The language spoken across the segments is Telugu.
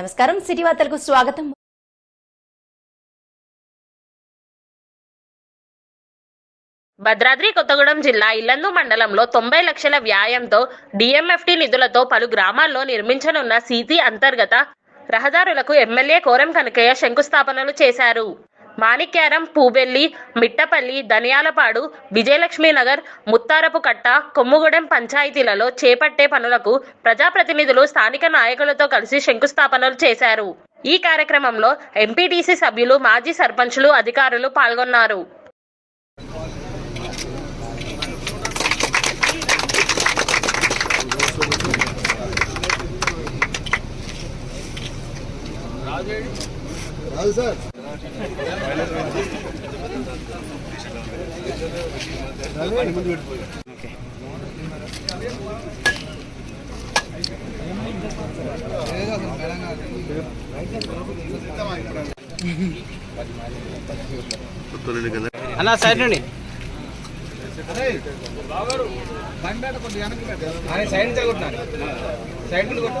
నమస్కారం. సిటీ వార్తలకు స్వాగతం. భద్రాద్రి కొత్తగూడెం జిల్లా ఇల్లందు మండలంలో తొంభై లక్షల వ్యాయంతో డిఎంఎఫ్టి నిధులతో పలు గ్రామాల్లో నిర్మించనున్న సీతి అంతర్గత రహదారులకు ఎమ్మెల్యే కోరం కనకయ్య శంకుస్థాపనలు చేశారు. మాణిక్యారం పూబెల్లి మిట్టపల్లి ధనియాలపాడు విజయలక్ష్మీనగర్ ముత్తారపు కట్ట కొమ్ముగూడెం పంచాయతీలలో చేపట్టే పనులకు ప్రజాప్రతినిధులు స్థానిక నాయకులతో కలిసి శంకుస్థాపనలు చేశారు. ఈ కార్యక్రమంలో ఎంపీటీసీ సభ్యులు మాజీ సర్పంచులు అధికారులు పాల్గొన్నారు. రాజు సార్ అన్న సైడ్ నుండి. సైడ్ కొట్టినారు. సైడ్ నుండి కొట్టు.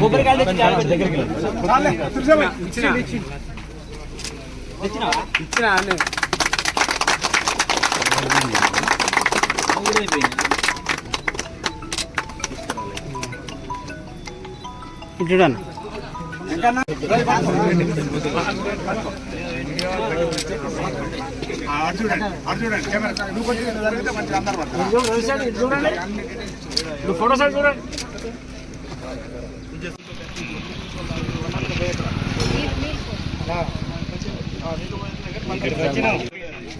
కొబ్బరికాయలు ఇచ్చిన. ఇచ్చిన. అన్న చూడండి. ఫోటో సార్ చూడండి అది దగ్గర కొట్టు వచ్చినాం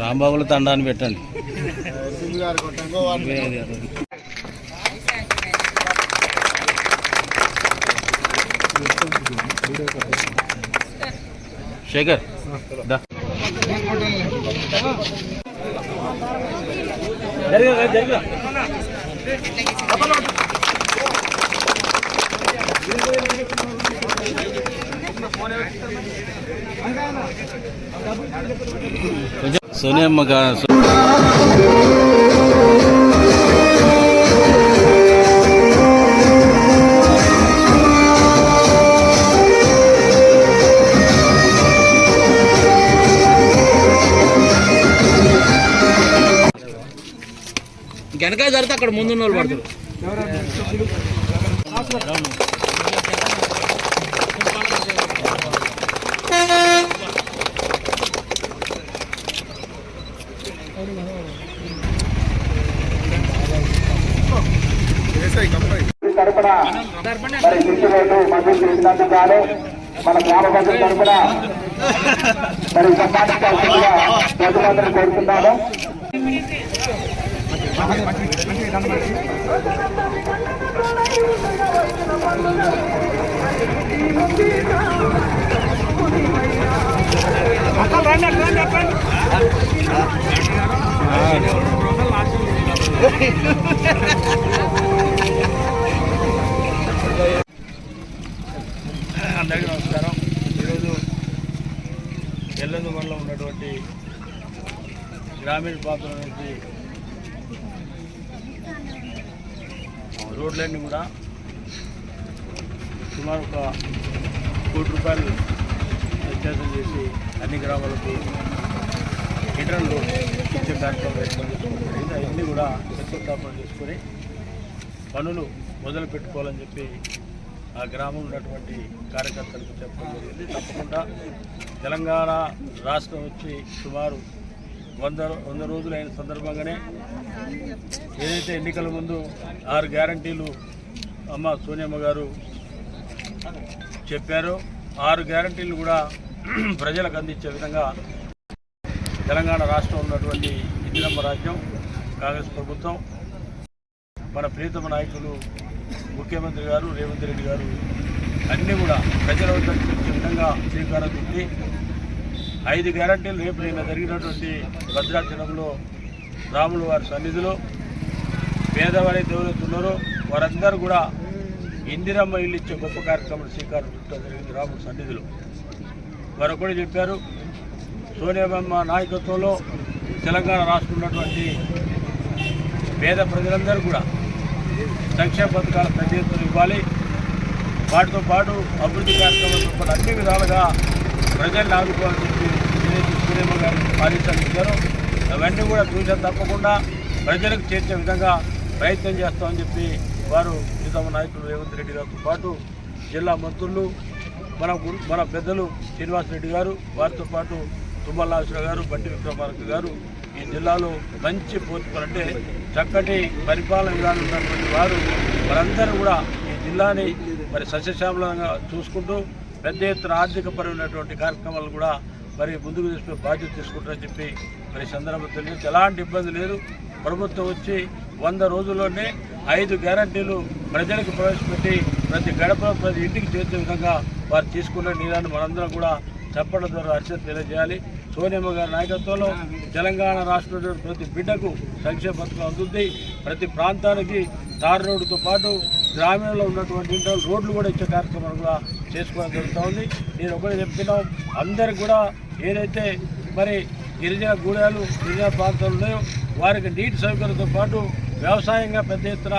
రాంబాబుల తండాన్ని పెట్టండి. శేఖర్ జరిగా జరిగా ఇంకో వాడిని. శేఖర్ దా సోనియమ్మ గా- వెనకాల జరిగితే అక్కడ ముందున్న వాళ్ళు పడతారు మరి శిష్యులకు మంజూరు చేసినందుకు గాను మన గ్రామ పంచాయతీ తరపున మరి సన్మానించాల్సిందిగా ప్రజలందరూ కోరుతున్నాను అందరికీ నుంచి గ్రామీణ ప్రాంతం నుంచి రోడ్లన్నీ కూడా సుమారు ఒక కోటి రూపాయలు వ్యత్యాసం చేసి అన్ని గ్రామాలకు ఇంటర్నల్ ఇచ్చే కార్యక్రమం ఏర్పాటు చేసుకోవడం అవన్నీ కూడా శంకుస్థాపన చేసుకొని పనులు మొదలు పెట్టుకోవాలని చెప్పి ఆ గ్రామంలో ఉన్నటువంటి కార్యకర్తలకు చెప్పడం జరిగింది. తప్పకుండా తెలంగాణ రాష్ట్రం వచ్చి సుమారు వంద వంద రోజులైన సందర్భంగానే ఏదైతే ఎన్నికల ముందు ఆరు గ్యారంటీలు అమ్మ సోనియమ్మ గారు చెప్పారో ఆరు గ్యారంటీలు కూడా ప్రజలకు అందించే విధంగా తెలంగాణ రాష్ట్రం ఉన్నటువంటి ఇందిరమ్మ రాజ్యం కాంగ్రెస్ ప్రభుత్వం మన ప్రియతమ నాయకులు ముఖ్యమంత్రి గారు రేవంత్ రెడ్డి గారు అన్నీ కూడా ప్రజల వద్ద విధంగా శ్రీకారం చుట్టి ఐదు గ్యారంటీలు రేపు నిన్న జరిగినటువంటి భద్రాచలంలో రాములు వారి సన్నిధిలో పేదవారైతే ఎవరైతే వారందరూ కూడా ఇందిరమ్మ ఇల్లు ఇచ్చే గొప్ప కార్యక్రమం శ్రీకారం చుట్టడం జరిగింది రాముడు సన్నిధిలో. వారు కూడా చెప్పారు సోనియాబమ్మ నాయకత్వంలో తెలంగాణ రాష్ట్రం ఉన్నటువంటి పేద ప్రజలందరూ కూడా సంక్షేమ పథకాలు పెద్ద ఎత్తున ఇవ్వాలి. వాటితో పాటు అభివృద్ధి కార్యక్రమాలతో పాటు అన్ని విధాలుగా ప్రజల్ని ఆదుకోవాలని చెప్పి ఏదైతే సూర్యమ్మ గారు ఆదేశాలు ఇచ్చారు అవన్నీ కూడా చూసా తప్పకుండా. ప్రజలకు చేర్చే విధంగా ప్రయత్నం చేస్తామని చెప్పి వారు ప్రీతమ నాయకులు రేవంత్ రెడ్డి గారితో పాటు జిల్లా మంత్రులు మన గురు- మన పెద్దలు శ్రీనివాసరెడ్డి గారు వారితో పాటు తుమ్మల గారు బట్టి విక్రమార్క గారు ఈ జిల్లాలో మంచి పోర్చుకోలు చక్కటి పరిపాలన విధానం ఉన్నటువంటి వారు వారందరూ కూడా ఈ జిల్లాని మరి సస్యశ్యామలంగా చూసుకుంటూ పెద్ద ఎత్తున ఆర్థిక పరమైనటువంటి కార్యక్రమాలు కూడా మరి ముందుకు తీసుకునే బాధ్యత తీసుకుంటారని చెప్పి మరి సందర్భం తెలియదు ఎలాంటి ఇబ్బంది లేదు. ప్రభుత్వం వచ్చి వంద రోజుల్లోనే ఐదు గ్యారంటీలు ప్రజలకు ప్రవేశపెట్టి ప్రతి గడప ప్రతి ఇంటికి చేర్చే విధంగా వారు తీసుకున్న నీరాన్ని మనందరం కూడా చెప్పడం ద్వారా అర్చన తెలియజేయాలి. సోనియమ్మ గారి నాయకత్వంలో తెలంగాణ రాష్ట్రంలో ప్రతి బిడ్డకు సంక్షేమ పథకం అందుద్ది. ప్రతి ప్రాంతానికి తార్ రోడ్డుతో పాటు గ్రామీణంలో ఉన్నటువంటి ఇంట్లో రోడ్లు కూడా ఇచ్చే కార్యక్రమం కూడా చేసుకోవడం జరుగుతూ ఉంది. నేను ఒకటి చెప్తున్నాం. అందరికి కూడా ఏదైతే మరి గిరిజన గూడాలు గిరిజన ప్రాంతాలు ఉన్నాయో వారికి నీటి సౌకర్యంతో పాటు వ్యవసాయంగా పెద్ద ఎత్తున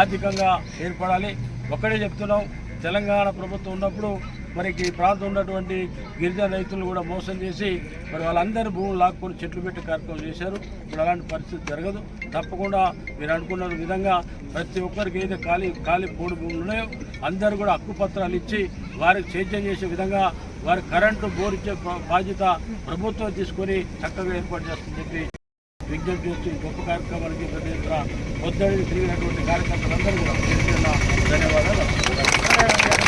ఆర్థికంగా ఏర్పడాలి. ఒక్కడే చెప్తున్నాం. తెలంగాణ ప్రభుత్వం ఉన్నప్పుడు మనకి ఈ ప్రాంతం ఉన్నటువంటి గిరిజన రైతులు కూడా మోసం చేసి మరి వాళ్ళందరూ భూములు లాక్కొని చెట్లు పెట్టి కార్యక్రమం చేశారు. ఇప్పుడు అలాంటి పరిస్థితి జరగదు. తప్పకుండా మీరు అనుకున్న విధంగా ప్రతి ఒక్కరికి ఏదైతే ఖాళీ ఖాళీ పోడు భూములు ఉన్నాయో అందరూ కూడా హక్కు పత్రాలు ఇచ్చి వారికి సేద్యం చేసే విధంగా వారి కరెంటు బోరిచ్చే ఇచ్చే బా- బాధ్యత ప్రభుత్వం తీసుకొని చక్కగా ఏర్పాటు చేస్తుందని చెప్పి విజ్ఞప్తి చేస్తూ ఈ గొప్ప కార్యక్రమానికి ప్రతి ఎత్తున పొద్దుడికి తిరిగినటువంటి కార్యకర్తలందరూ కూడా. ధన్యవాదాలు.